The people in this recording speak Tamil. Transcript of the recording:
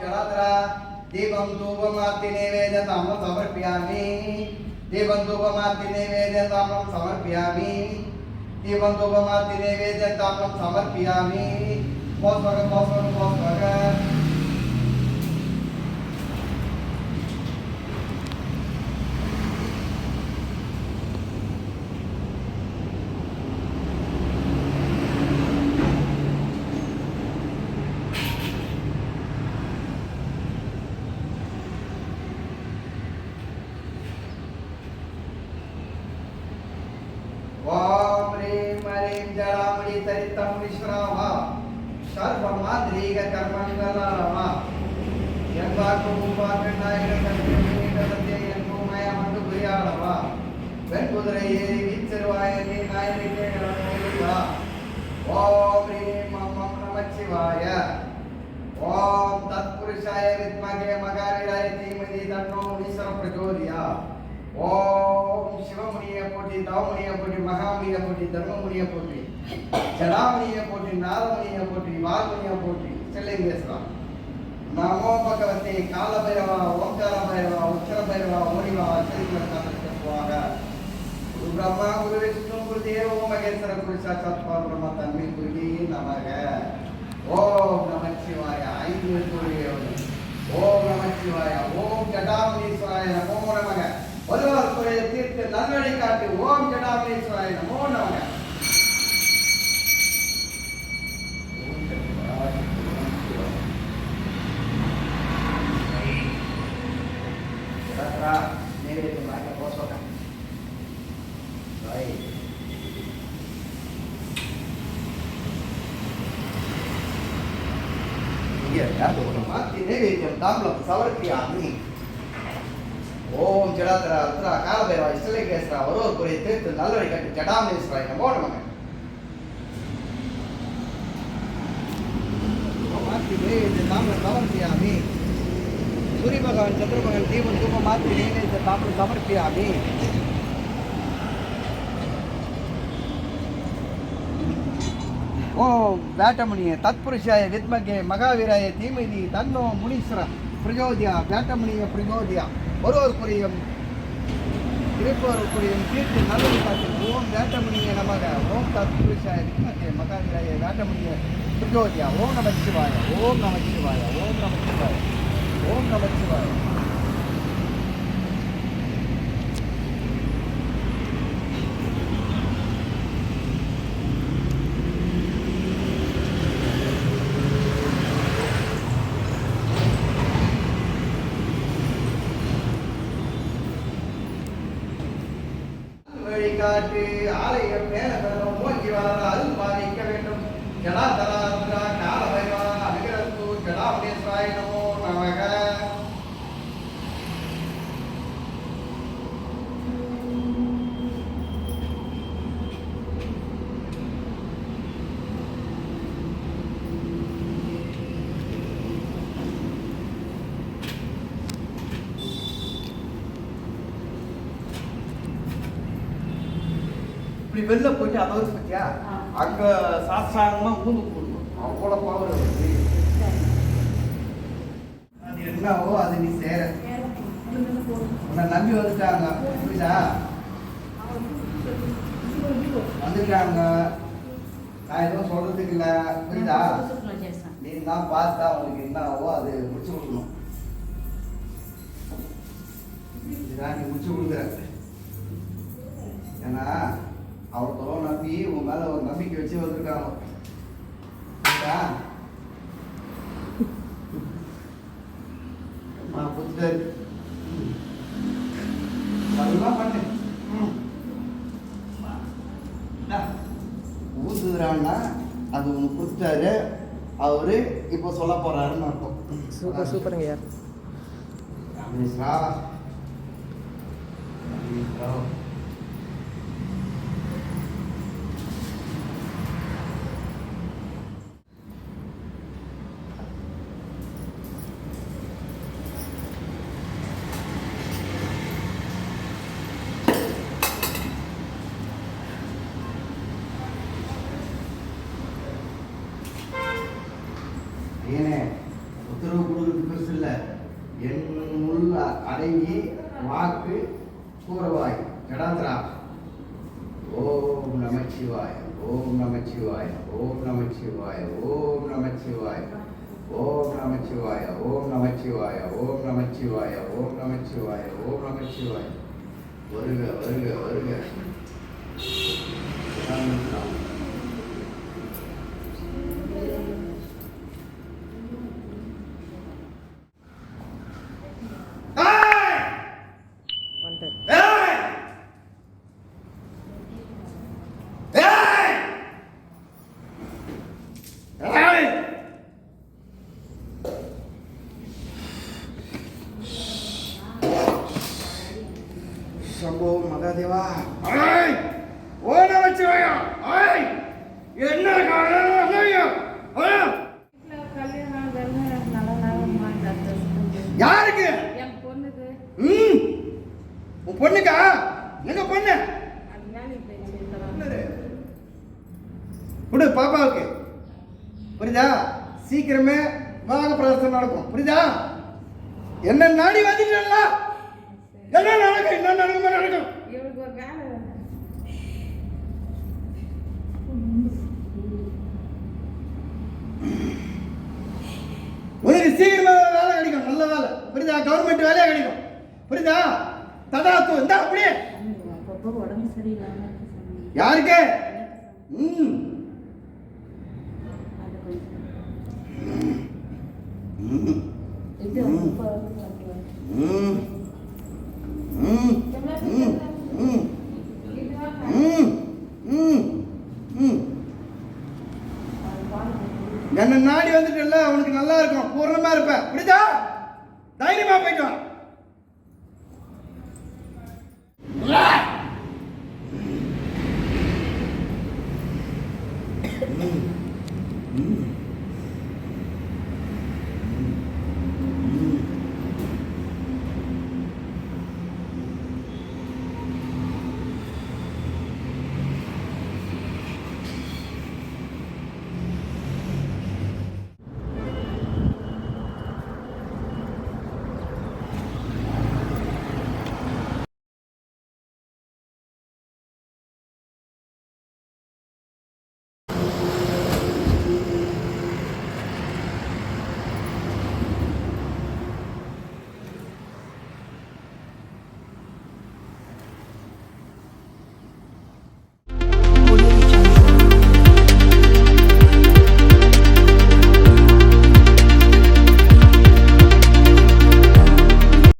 क्षणत्र दीपं धूपमार्ति नैवेद्यतां समर्पयामि दीपं धूपमार्ति नैवेद्यतां समर्पयामि दीपं धूपमार्ति नैवेद्यतां समर्पयामि पोस्वक पोस्वक पोस्वक ஓம் ரீம் ஹரீம் ஜடாமணி தரித்தம் விஸ்ராமா சர்வமா திரீக கர்மங்களமா எம்பாக்கு மும்பாக்கு நாயகத்தை என்பும் மயமண்டு புரியாளவா வெண்குதிரை ஏறி வீச்சிருவாயி நாயகே கிளம்பா ஓம் ரீம் அம்மம் நமச்சிவாய ஓம் தத்புருஷாய வித்மகே மகாரிடாய தீமதி தன்னோ முனீஸ்வர பிரச்சோதியா ஓம் சிவமுனிய போட்டி தவமுனிய போட்டி மகாமுனிய போட்டி தர்மமுனிய போட்டி ஜடாமுனிய போட்டி நாதமுனிய போட்டி வால்முனிய போட்டி செல்லிங்கேஸ்வரா. நமோ பகவத்தை காலபைரவா ஓங்கார பைரவா உச்சர பைரவா ஓடிவா ஆச்சரியாக குரு பிரம்மா குரு விஷ்ணு குரு தேவ ஓம் மகேஸ்வர குரு சாட்சாத் பரபிரமா தன்மை குருவி நமக. ஓம் நமச்சிவாய ஐந்து குருவே ஓம் நமச்சிவாய ஓம் ஜடாமுனீஸ்வராய நமோ நமக. ஒருவர் குறைய தீர்த்து நல்வழி காட்டு ஓம் ஜடாமணீஸ்வராய நமோ நமக ஓம் ஜடாமணீஸ்வராய நமோ நமக. Ratra, nere tu mai posso kan. Baik. Iya, ஓம் ஜடாதரா அர்த்தரா காலபைரவா இஷ்டலிங்கேஸ்வரா ஒருவர் குறை தீர்த்து நல்லவரை கட்டு ஜடாமேஸ்வரா என்னமோ நமக்கு சமர்ப்பியாமி சூரிய பகவான் சந்திர பகவான் தீபம் தூபம் மாற்றி நீனே இந்த தாமரம் சமர்ப்பியாமி. ஓம் வேட்டமுனிய தத்புருஷாய வித்மகே மகாவீராய தீமதி தன்னோ முனீஸ்வரன் பிரயோதியா வேட்டமணிய பிரயோதியா ஒருவருக்குரியும் இருப்பவருக்குரியும் தீர்த்து நல்லது காட்டு ஓம் வேட்டமணிய நமக. ஓம் தத்புருஷாய வித்மகே மகாவீராய வேட்டமுனிய பிரஜோதியா. ஓம் நமச்சிவாய ஓம் நமச்சிவாய ஓம் நமச்சிவாய ஓம் நமச்சிவாய காற்று வழிகாட்டு ஆலயம் மேலதனம் ஓங்கி வளர அருள் பாதிக்க வேண்டும். ஜனாதனா கால பைரவா அனுகிரத்து ஜடாமேஸ்வராய நமோ நமக இப்படி வெளில போயிட்டு அதை வச்சு பத்தியா ஆ. அங்க சாஸ்திராங்கமா ஊந்து கொடுக்கும். அவ்வளோ பவர் அது என்னவோ அது நீ சேர உன்னை நம்பி வந்துட்டாங்க. புரியுதா? வந்துட்டாங்க. நான் எதுவும் சொல்றதுக்கு இல்லை. புரியுதா? நீ தான் பார்த்தா அவங்களுக்கு என்னவோ அது முடிச்சு கொடுக்கணும். இதுதான் நீ முடிச்சு கொடுக்குற ஏன்னா அவ்வளோ நம்பி உன் மேல ஒரு நம்பிக்கை வச்சு வந்திருக்காங்க? நான் புரிஞ்சுட்டாரு அதெல்லாம் பண்ணு. அது ஒன்று கொடுத்தாரு அவரு இப்போ சொல்ல போறாருன்னு அர்த்தம். சூப்பர் சூப்பருங்க ஐயா நமச்சிவாய ஓம் நமச்சிவாய ஓம் நமச்சிவாய ஓம் நமச்சிவாய ஓம் நமச்சிவாய ஓம் நமச்சிவாய ஓம் நமச்சிவாய ஓம் நமச்சிவாய ஓம் நமச்சிவாய. வருக வருக வருக. புரியுதா? சீக்கிரமே விவாக பிரவேசம் நடக்கும். புரியுதா? என்ன நாடி வந்துட்டா என்ன நடக்கும்? என்ன நடக்குமா நடக்கும். உனக்கு சீக்கிரமா வேலை கிடைக்கும். நல்ல வேலை. புரியுதா? கவர்மெண்ட் வேலையா கிடைக்கும். புரியுதா? ததாத்து இந்தா அப்படியே. யாருக்கு. ம். என்ன நாடி வந்துட்டு வந்துட்டல அவனுக்கு நல்லா இருக்கும். பூர்ணமா இருப்ப. புரியுதா? தைரியமா போயிட்டு